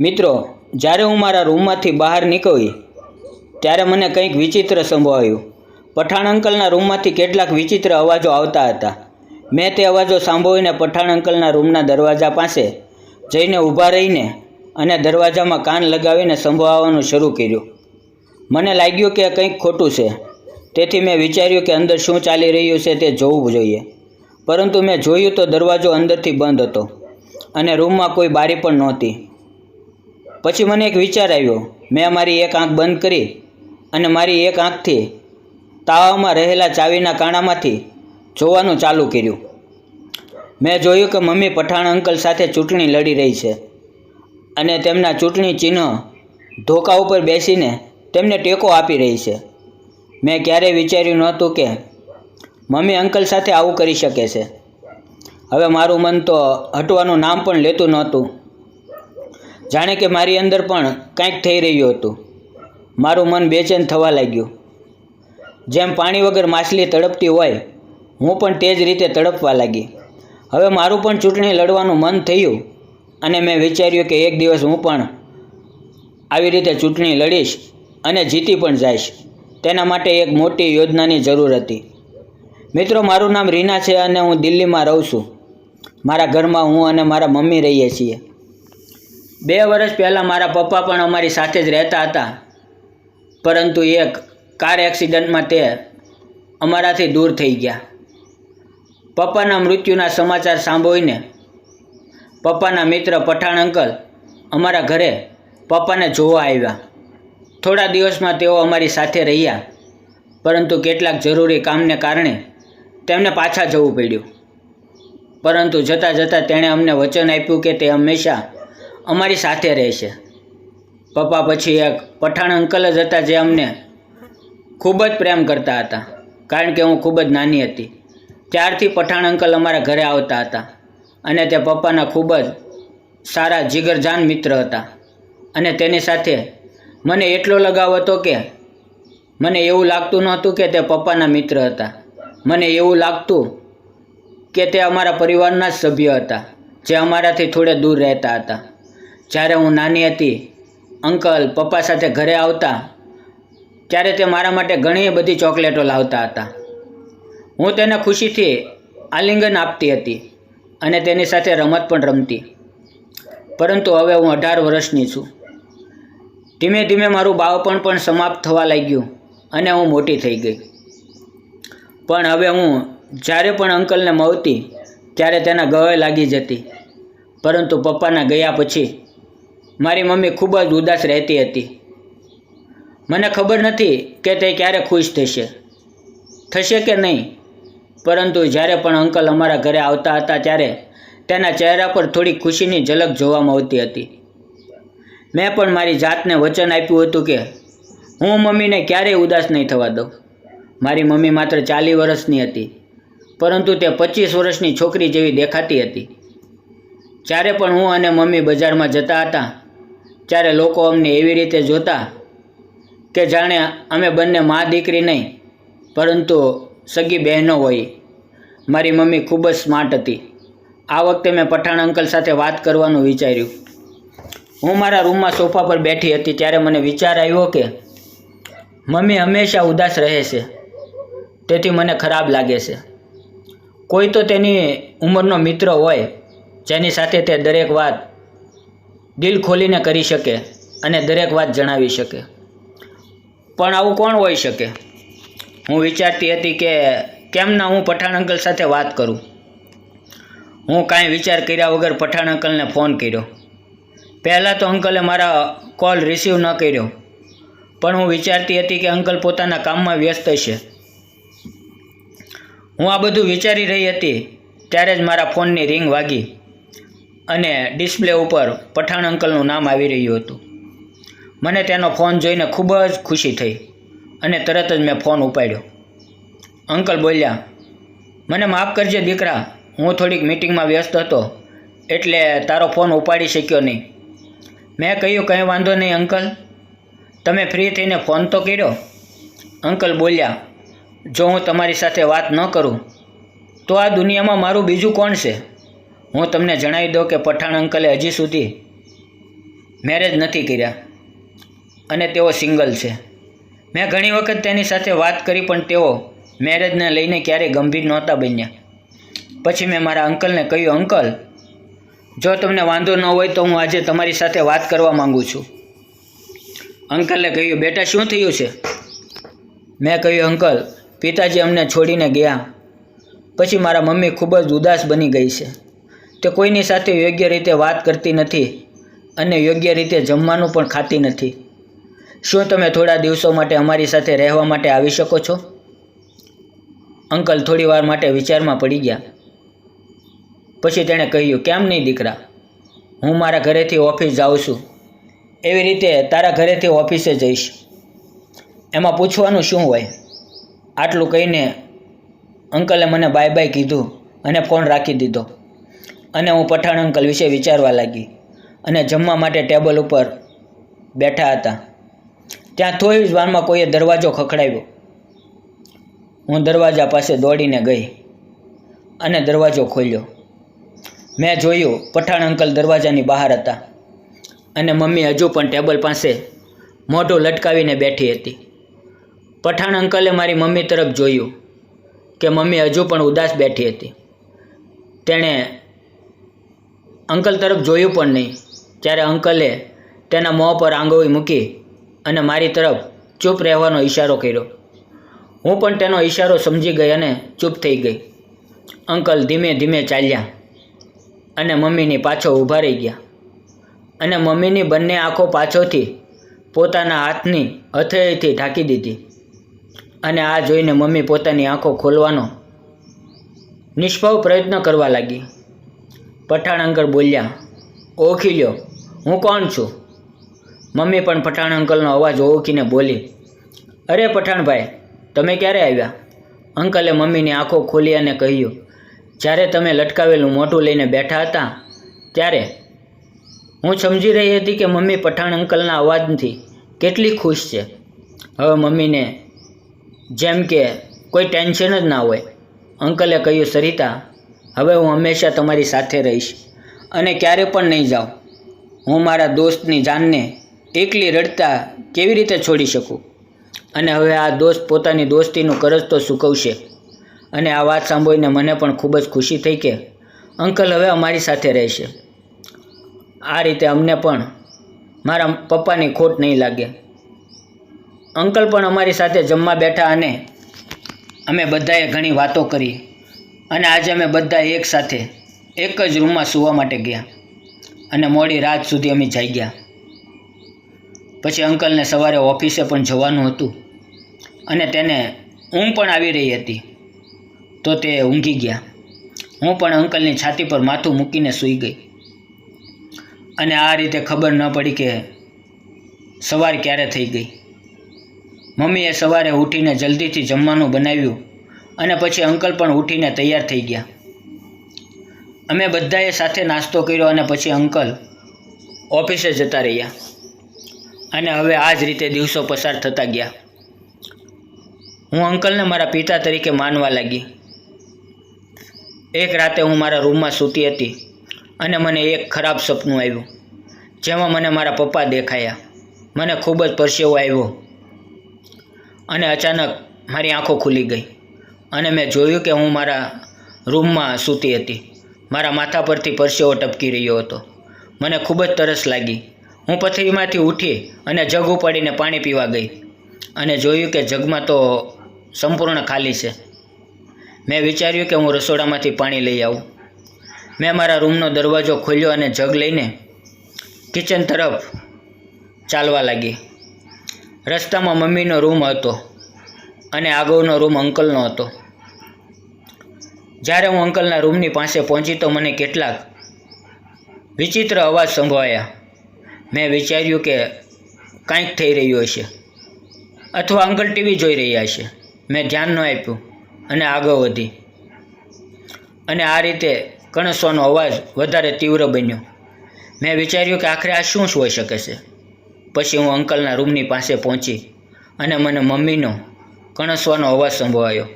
મિત્રો, જ્યારે હું મારા રૂમમાંથી બહાર નીકળી, ત્યારે મને કંઈક વિચિત્ર સંભવાયું. પઠાણ અંકલના રૂમમાંથી કેટલાક વિચિત્ર અવાજો આવતા હતા. મેં તે અવાજો સાંભળીને પઠાણ અંકલના રૂમના દરવાજા પાસે જઈને ઊભા રહીને અને દરવાજામાં કાન લગાવીને સંભળાવવાનું શરૂ કર્યું. મને લાગ્યું કે કંઈક ખોટું છે. તેથી મેં વિચાર્યું કે અંદર શું ચાલી રહ્યું છે તે જોવું જોઈએ. પરંતુ મેં જોયું તો દરવાજો અંદરથી બંધ હતો. અને રૂમમાં કોઈ બારી પણ નહોતી. પછી મને એક વિચાર આવ્યો. મેં મારી એક આંખ બંધ કરી અને મારી એક આંખથી તાવામાં રહેલા ચાવીના કાણામાંથી જોવાનું ચાલુ કર્યું. મેં જોયું કે મમ્મી પઠાણ અંકલ સાથે ચૂંટણી લડી રહી છે અને તેમના ચૂંટણી ચિહ્ન ધોકા ઉપર બેસીને તેમને ટેકો આપી રહી છે. મેં ક્યારેય વિચાર્યું નહોતું કે મમ્મી અંકલ સાથે આવું કરી શકે છે. હવે મારું મન તો હટવાનું નામ પણ લેતું નહોતું. જાણે કે મારી અંદર પણ કંઈક થઈ રહ્યું હતું. મારું મન બેચેન થવા લાગ્યું. જેમ પાણી વગર માછલી તડપતી હોય, હું પણ તે જ રીતે તડપવા લાગી. હવે મારું પણ ચૂંટણી લડવાનું મન થયું અને મેં વિચાર્યું કે એક દિવસ હું પણ આવી રીતે ચૂંટણી લડીશ અને જીતી પણ જઈશ. તેના માટે એક મોટી યોજનાની જરૂર હતી. મિત્રો, મારું નામ રીના છે અને હું દિલ્હીમાં રહું છું. મારા ઘરમાં હું અને મારા મમ્મી રહીએ છીએ. બે વર્ષ પહેલાં મારા પપ્પા પણ અમારી સાથે જ રહેતા હતા. પરંતુ એક કાર એક્સિડન્ટમાં તે અમારાથી દૂર થઈ ગયા. પપ્પાના મૃત્યુના સમાચાર સાંભળીને પપ્પાના મિત્ર પઠાણ અંકલ અમારા ઘરે પપ્પાને જોવા આવ્યા. થોડા દિવસમાં તેઓ અમારી સાથે રહ્યા, પરંતુ કેટલાક જરૂરી કામને કારણે તેમને પાછા જવું પડ્યું. પરંતુ જતાં જતાં તેણે અમને વચન આપ્યું કે તે હંમેશા અમારી સાથે રહેશે. પપ્પા પછી એક પઠાણ અંકલ જ હતા જે અમને ખૂબ જ પ્રેમ કરતા હતા, કારણ કે હું ખૂબ જ નાની હતી. ત્યારથી પઠાણ અંકલ અમારા ઘરે આવતા હતા અને તે પપ્પાના ખૂબ જ સારા જીગરજાન મિત્ર હતા. અને તેની સાથે મને એટલો લગાવ હતો કે મને એવું લાગતું નહોતું કે તે પપ્પાના મિત્ર હતા. મને એવું લાગતું કે તે અમારા પરિવારના જ સભ્ય હતા, જે અમારાથી થોડે દૂર રહેતા હતા. જ્યારે હું નાની હતી, અંકલ પપ્પા સાથે ઘરે આવતા, ત્યારે તે મારા માટે ઘણી બધી ચોકલેટો લાવતા હતા. હું તેને ખુશીથી આલિંગન આપતી હતી અને તેની સાથે રમત પણ રમતી. પરંતુ હવે હું અઢાર વર્ષની છું. ધીમે ધીમે મારું બાળપણ પણ સમાપ્ત થવા લાગ્યું અને હું મોટી થઈ ગઈ. પણ હવે હું જ્યારે પણ અંકલને મળતી, ત્યારે તેના ગળે લાગી જતી. પરંતુ પપ્પાના ગયા પછી, મારી મમ્મી ખૂબ જ ઉદાસ રહેતી હતી. મને ખબર નથી કે તે ક્યારે ખુશ થશે. થશે કે નહીં? પરંતુ જ્યારે પણ અંકલ અમારા ઘરે આવતા હતા ત્યારે તેના ચહેરા પર થોડી ખુશીની ઝલક જોવામાં આવતી હતી. મેં પણ મારી જાતને વચન આપ્યું હતું કે, હું મમ્મીને ક્યારેય ઉદાસ નહીં થવા દઉં. મારી મમ્મી માત્ર ચાલીસ વર્ષની હતી. પરંતુ તે પચીસ વર્ષની છોકરી જેવી દેખાતી હતી. જ્યારે પણ હું અને મમ્મી બજારમાં જતા હતા, ત્યારે લોકો અમને એવી રીતે જોતા કે જાણે અમે બંને મા દીકરી નહીં, પરંતુ સગી બહેનો હોય. મારી મમ્મી ખૂબ જ સ્માર્ટ હતી. આ વખતે મેં પઠાણ અંકલ સાથે વાત કરવાનું વિચાર્યું. હું મારા રૂમમાં સોફા પર બેઠી હતી ત્યારે મને વિચાર આવ્યો કે મમ્મી હંમેશા ઉદાસ રહે છે. તેથી મને ખરાબ લાગે છે. કોઈ તો તેની ઉંમરનો મિત્ર હોય, જેની સાથે તે દરેક વાત દિલ ખોલીને કરી શકે અને દરેક વાત જણાવી શકે. પણ આવું કોણ હોઈ શકે? હું વિચારતી હતી કે કેમ ના હું પઠાણ અંકલ સાથે વાત કરું? હું કાંઈ વિચાર કર્યા વગર પઠાણ અંકલને ફોન કર્યો. પહેલાં તો અંકલે મારા કોલ રિસીવ ન કર્યો. પણ હું વિચારતી હતી કે અંકલ પોતાના કામમાં વ્યસ્ત છે. હું આ બધું વિચારી રહી હતી ત્યારે જ મારા ફોનની રિંગ વાગી અને ડિસ્પ્લે ઉપર પઠાણ અંકલનું નામ આવી રહ્યું હતું. મને તેનો ફોન જોઈને ખૂબ જ ખુશી થઈ અને તરત જ મેં ફોન ઉપાડ્યો. અંકલ બોલ્યા, મને માફ કરજે દીકરા, હું થોડીક મિટિંગમાં વ્યસ્ત હતો એટલે તારો ફોન ઉપાડી શક્યો નહીં. મેં કહ્યું, કંઈ વાંધો નહીં અંકલ. તમે ફ્રી થઈને ફોન તો કર્યો. અંકલ બોલ્યા જો હું તમારી સાથે વાત ન કરું, તો આ દુનિયામાં મારું બીજું કોણ છે? હું તમને જણાવી દઉં કે પઠાણ અંકલે હજી સુધી મેરેજ નથી કર્યા અને તેઓ સિંગલ છે. મેં ઘણી વખત તેની સાથે વાત કરી, પણ તેઓ મેરેજને લઈને ક્યારેય ગંભીર નહોતા બન્યા. પછી મેં મારા અંકલને કહ્યું, અંકલ, જો તમને વાંધો ન હોય તો હું આજે તમારી સાથે વાત કરવા માંગુ છું. અંકલે કહ્યું, બેટા, શું થયું છે? મેં કહ્યું, અંકલ પિતાજી અમને છોડીને ગયા. પછી મારા મમ્મી ખૂબ જ ઉદાસ બની ગઈ છે. તે કોઈની સાથે યોગ્ય રીતે વાત કરતી નથી અને યોગ્ય રીતે જમવાનું પણ ખાતી નથી. શું તમે થોડા દિવસો માટે અમારી સાથે રહેવા માટે આવી શકો છો? અંકલ થોડી વાર માટે વિચારમાં પડી ગયા. પછી તેણે કહ્યું, કેમ નહીં દીકરા? હું મારા ઘરેથી ઓફિસ જાઉં છું. એવી રીતે તારા ઘરેથી ઓફિસે જઈશ. એમાં પૂછવાનું શું હોય? આટલું કહીને અંકલે મને બાય બાય કીધું અને ફોન રાખી દીધો. અને હું પઠાણ અંકલ વિશે વિચારવા લાગી અને જમવા માટે ટેબલ ઉપર બેઠા હતા. ત્યાં થોડી જ વારમાં કોઈએ દરવાજો ખખડાવ્યો. હું દરવાજા પાસે દોડીને ગઈ અને દરવાજો ખોલ્યો. મેં જોયું પઠાણ અંકલ દરવાજાની બહાર હતા અને મમ્મી હજુ પણ ટેબલ પાસે મોઢું લટકાવીને બેઠી હતી. પઠાણ અંકલે મારી મમ્મી તરફ જોયું કે મમ્મી હજુ પણ ઉદાસ બેઠી હતી. તેણે અંકલ તરફ જોયું પણ નહીં. ત્યારે અંકલે તેના મોં પર આંગોળી મૂકી અને મારી તરફ ચૂપ રહેવાનો ઈશારો કર્યો. હું પણ તેનો ઈશારો સમજી ગઈ અને ચૂપ થઈ ગઈ. અંકલ ધીમે ધીમે ચાલ્યા અને મમ્મીની પાછો ઊભા રહી ગયા. અને મમ્મીની બંને આંખો પાછોથી પોતાના હાથની હથેળીથી ઢાંકી દીધી. અને આ જોઈને મમ્મી પોતાની આંખો ખોલવાનો નિષ્ફળ પ્રયત્ન કરવા લાગી. પઠાણ અંકલ બોલ્યા, ઓળખી લ્યો, હું કોણ છું? મમ્મી પણ પઠાણ અંકલનો અવાજ ઓળખીને બોલી, અરે પઠાણભાઈ, તમે ક્યારે આવ્યા? અંકલે મમ્મીની આંખો ખોલી અને કહ્યું, જ્યારે તમે લટકાવેલું મોટું લઈને બેઠા હતા, ત્યારે હું સમજી રહી હતી કે મમ્મી પઠાણ અંકલના અવાજથી કેટલી ખુશ છે. હવે મમ્મીને જેમ કે કોઈ ટેન્શન જ ના હોય. અંકલે કહ્યું, સરિતા, હવે હું હંમેશા તમારી સાથે રહીશ અને ક્યારે પણ નહીં જાઉં. હું મારા દોસ્તની જાનને એકલી રડતા કેવી રીતે છોડી શકું? અને હવે આ દોસ્ત પોતાની દોસ્તીનું કરજ તો ચૂકવશે અને આ વાત સાંભળીને મને પણ ખૂબ જ ખુશી થઈ કે અંકલ હવે અમારી સાથે રહેશે. આ રીતે અમને પણ મારા પપ્પાની ખોટ નહીં લાગે. અંકલ પણ અમારી સાથે જમવા બેઠા અને અમે બધાએ ઘણી વાતો કરી. અને આજે અમે બધા એક સાથે એક જ રૂમમાં સૂવા માટે ગયા. અને મોડી રાત સુધી અમે જઈ ગયા. પછી અંકલને સવારે ઓફિસે પણ જવાનું હતું. અને તેને ઊંઘ પણ આવી રહી હતી. તો તે ઊંઘી ગયા. હું પણ અંકલની છાતી પર માથું મૂકીને સૂઈ ગઈ. અને આ રીતે ખબર ન પડી કે સવાર ક્યારે થઈ ગઈ. મમ્મીએ સવારે ઉઠીને જલ્દીથી જમવાનું બનાવ્યું અને પછી અંકલ પણ ઉઠીને તૈયાર થઈ ગયા. અમે બધાએ સાથે નાસ્તો કર્યો અને પછી અંકલ ઓફિસે જતા રહ્યા અને હવે આ જ રીતે દિવસો પસાર થતા ગયા. હું અંકલને મારા પિતા તરીકે માનવા લાગી. એક રાતે હું મારા રૂમમાં સૂતી હતી અને મને એક ખરાબ સપનું આવ્યું, જેમાં મને મારા પપ્પા દેખાયા. મને ખૂબ જ પરસેવો આવ્યો. અને અચાનક મારી આંખો ખુલી ગઈ. અને મેં જોયું કે હું મારા રૂમમાં સૂતી હતી. મારા માથા પરથી પરસેવો ટપકી રહ્યો હતો. મને ખૂબ જ તરસ લાગી. હું પથરીમાંથી ઉઠી અને જગ ઉપાડીને પાણી પીવા ગઈ. અને જોયું કે જગમાં તો સંપૂર્ણ ખાલી છે. મેં વિચાર્યું કે હું રસોડામાંથી પાણી લઈ આવું. મેં મારા રૂમનો દરવાજો ખોલ્યો અને જગ લઈને કિચન તરફ ચાલવા લાગી. રસ્તામાં મમ્મીનો રૂમ હતો અને આગળનો રૂમ અંકલનો હતો. જ્યારે હું અંકલના રૂમની પાસે પહોંચી તો મને કેટલાક વિચિત્ર અવાજ સંભળાયા. મેં વિચાર્યું કે કાંઈક થઈ રહ્યું હશે અથવા અંકલ ટીવી જોઈ રહ્યા છે. મેં ધ્યાન ન આપ્યું અને આગળ વધી. અને આ રીતે કણસોનો અવાજ વધારે તીવ્ર બન્યો. મેં વિચાર્યું કે આખરે આ શું હોઈ શકે છે? પછી હું અંકલના રૂમની પાસે પહોંચી અને મને મમ્મીનો કણસવાનો અવાજ સંભળાયો.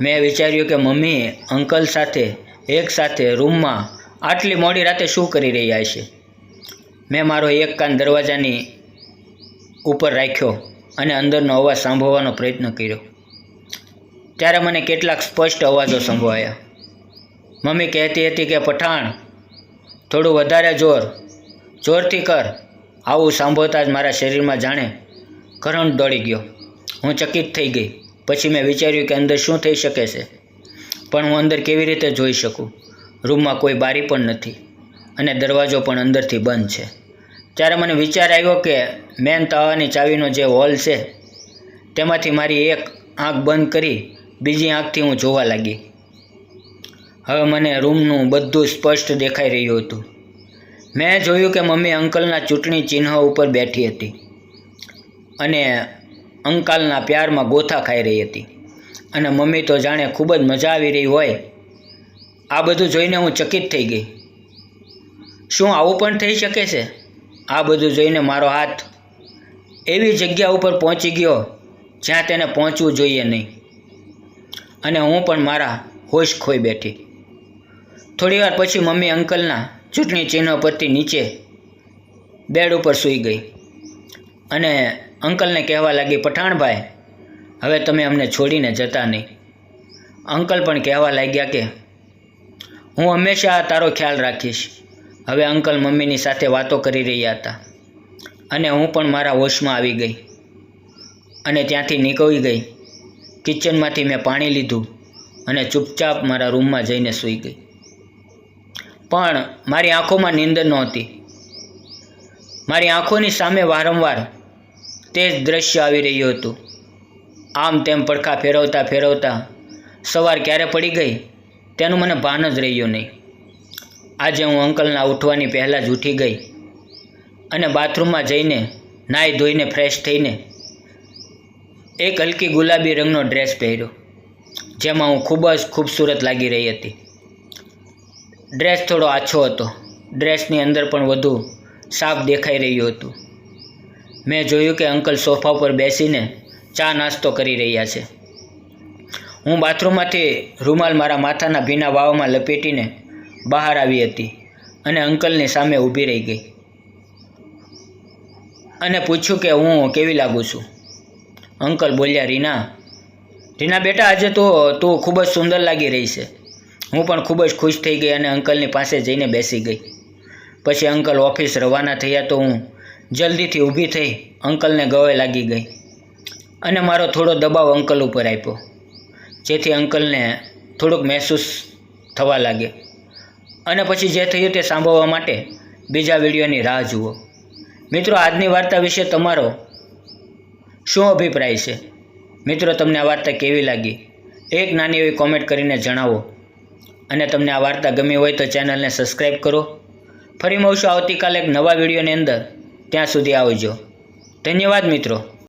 મેં વિચાર્યું કે મમ્મી અંકલ સાથે, એક સાથે રૂમમાં આટલી મોડી રાતે શું કરી રહ્યા છે? મેં મારો એક કાન દરવાજાની ઉપર રાખ્યો અને અંદરનો અવાજ સાંભળવાનો પ્રયત્ન કર્યો. ત્યારે મને કેટલાક સ્પષ્ટ અવાજો સંભળાયા. મમ્મી કહેતી હતી કે, પઠાણ, થોડું વધારે જોર. જોરથી કર. આવું સાંભળતા જ મારા શરીરમાં જાણે કરંટ દોડી ગયો. હું ચકિત થઈ ગઈ. પછી મેં વિચાર્યું કે અંદર શું થઈ શકે છે? પણ હું અંદર કેવી રીતે જોઈ શકું? રૂમમાં કોઈ બારી પણ નથી અને દરવાજો પણ અંદરથી બંધ છે. ત્યારે મને વિચાર આવ્યો કે મેન તાવાની ચાવીનો જે હોલ છે, તેમાંથી મારી એક આંખ બંધ કરી બીજી આંખથી હું જોવા લાગી. હવે મને રૂમનું બધું સ્પષ્ટ દેખાઈ રહ્યું હતું. મેં જોયું કે મમ્મી અંકલના ચૂંટણી ચિહ્ન ઉપર બેઠી હતી અને અંકલના પ્યારમાં ગોથા ખાઈ રહી હતી. અને મમ્મી તો જાણે ખૂબ જ મજા આવી રહી હોય. આ બધું જોઈને હું ચકિત થઈ ગઈ. શું આવું પણ થઈ શકે છે? આ બધું જોઈને મારો હાથ એવી જગ્યા ઉપર પહોંચી ગયો જ્યાં તેને પહોંચવું જોઈએ નહીં. અને હું પણ મારા હોશ ખોઈ બેઠી. થોડીવાર પછી મમ્મી અંકલના ચૂંટણી ચિહ્ન પરથી નીચે બેડ ઉપર સૂઈ ગઈ. અને અંકલને કહેવા લાગી, પઠાણભાઈ, હવે તમે અમને છોડીને જતા નહીં. અંકલ પણ કહેવા લાગ્યા કે, હું હંમેશા તારો ખ્યાલ રાખીશ. હવે અંકલ મમ્મીની સાથે વાતો કરી રહ્યા હતા. અને હું પણ મારા હોશમાં આવી ગઈ. અને ત્યાંથી નીકળી ગઈ. કિચનમાંથી મેં પાણી લીધું અને ચૂપચાપ મારા રૂમમાં જઈને સૂઈ ગઈ. પણ મારી આંખોમાં નીંદર નહોતી. મારી આંખોની સામે વારંવાર તે જ દ્રશ્ય આવી રહ્યું હતું. આમ તેમ પડખા ફેરવતા ફેરવતા સવાર ક્યારે પડી ગઈ તેનું મને ભાન જ રહ્યું નહીં. આજે હું અંકલના ઉઠવાની પહેલાં જ ઉઠી ગઈ અને બાથરૂમમાં જઈને નાહી ધોઈને ફ્રેશ થઈને એક હલકી ગુલાબી રંગનો ડ્રેસ પહેર્યો, જેમાં હું ખૂબ જ ખૂબસૂરત લાગી રહી હતી. ડ્રેસ થોડો આછો હતો. ડ્રેસની અંદર પણ વધુ સાફ દેખાઈ રહ્યું હતું. મેં જોયું કે અંકલ સોફા પર બેસીને ચા નાસ્તો કરી રહ્યા છે. હું બાથરૂમમાંથી રૂમાલ મારા માથાના ભીના વાવમાં લપેટીને બહાર આવી હતી અને અંકલની સામે ઊભી રહી ગઈ. અને પૂછ્યું કે હું કેવી લાગું છું? અંકલ બોલ્યા, રીના રીના બેટા, આજે તો તું ખૂબ જ સુંદર લાગી રહી છે. હું પણ ખૂબ જ ખુશ થઈ ગઈ અને અંકલની પાસે જઈને બેસી ગઈ. પછી અંકલ ઓફિસ રવાના થયા તો હું જલ્દીથી ઊભી થઈ અંકલને ગવે લાગી ગઈ અને મારો થોડો દબાવ અંકલ ઉપર આપ્યો, જેથી અંકલને થોડુંક મહેસૂસ થવા લાગે અને પછી જે થયું તે સાંભળવા માટે બીજા વિડીયોની રાહ જુઓ. મિત્રો, આજની વાર્તા વિશે તમારો શું અભિપ્રાય છે? મિત્રો, તમને આ વાર્તા કેવી લાગી? એક નાની એવી કોમેન્ટ કરીને જણાવો. અને તમને આ વાર્તા ગમી હોય તો ચેનલને સબસ્ક્રાઈબ કરો. ફરી મળશું આવતીકાલે એક નવા વિડીયોની અંદર. ત્યાં સુધી આવજો. ધન્યવાદ મિત્રો.